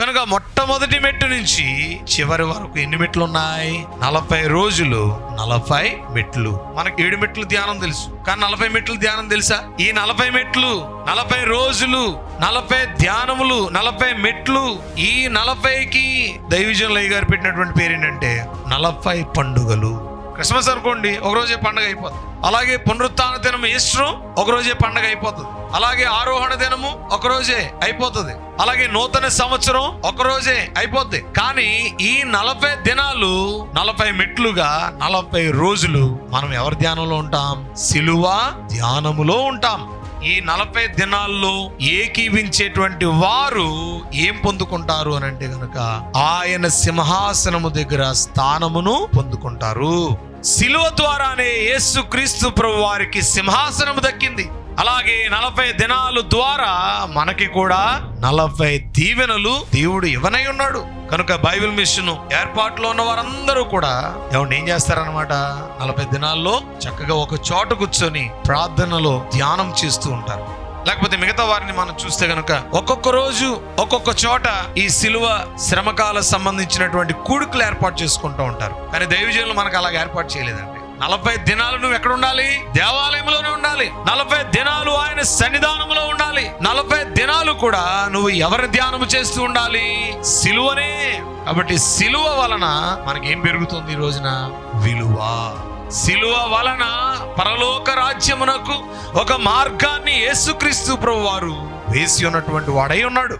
కనుక మొట్టమొదటి మెట్టు నుంచి చివరి వరకు ఎన్ని మెట్లు ఉన్నాయి నలభై రోజులు. నలభై మెట్లు. మనకి ఏడు మెట్లు ధ్యానం తెలుసు. కానీ నలభై మెట్లు ధ్యానం తెలుసా? ఈ నలభై మెట్లు నలభై రోజులు నలభై ధ్యానములు నలభై మెట్లు ఈ నలభైకి దైవజనులయ్య గారు పెట్టినటువంటి పేరు ఏంటంటే నలభై పండుగలు. క్రిస్మస్ అనుకోండి ఒకరోజే పండుగ అయిపోతుంది అలాగే పునరుత్న దినం ఈస్టర్ ఒకరోజే పండుగ అయిపోతుంది అలాగే ఆరోహణ దినము ఒకరోజే అయిపోతుంది. అలాగే నూతన సంవత్సరం ఒకరోజే అయిపోద్ది. కానీ ఈ నలభై దినాలు నలభై మెట్లుగా నలభై రోజులు మనం ఎవరి ధ్యానంలో ఉంటాం? సిలువ ధ్యానములో ఉంటాం. ఈ నలభై దినాల్లో ఏకీవించేటువంటి వారు ఏం పొందుకుంటారు అని అంటే కనుక ఆయన సింహాసనము దగ్గర స్థానమును పొందుకుంటారు. శిలువ ద్వారానే యేసు క్రీస్తు ప్రభు వారికి సింహాసనము దక్కింది. అలాగే నలభై దినాలు ద్వారా మనకి కూడా నలభై దీవెనలు దేవుడు ఇవ్వనై ఉన్నాడు. కనుక బైబిల్ మిషన్ ఏర్పాటులో ఉన్న వారందరూ కూడా ఏమంటే ఏం చేస్తారనమాట నలభై దినాల్లో చక్కగా ఒక చోట కూర్చొని ప్రార్థనలో ధ్యానం చేస్తూ ఉంటారు. లేకపోతే మిగతా వారిని మనం చూస్తే గనుక ఒక్కొక్క రోజు ఒక్కొక్క చోట ఈ సిలువ శ్రమకాల సంబంధించినటువంటి కూడుకులు ఏర్పాటు చేసుకుంటూ ఉంటారు. కానీ దైవజనులు మనకు అలాగ ఏర్పాటు చేయలేదండి. నలభై దినాలు నువ్వు ఎక్కడ ఉండాలి? దేవాలయంలోనే ఉండాలి. నలభై దినాలు ఆయన సన్నిధానంలో ఉండాలి. నలభై దినాలు కూడా నువ్వు ఎవరి ధ్యానం చేస్తూ ఉండాలి? సిలువనే. కాబట్టి సిలువ వలన మనకేం పెరుగుతుంది ఈ రోజున? విలువ. సిలువ వలన పరలోక రాజ్యమునకు ఒక మార్గాన్ని యేసుక్రీస్తు ప్రభు వారు వేసి ఉన్నటువంటి వాడై ఉన్నాడు.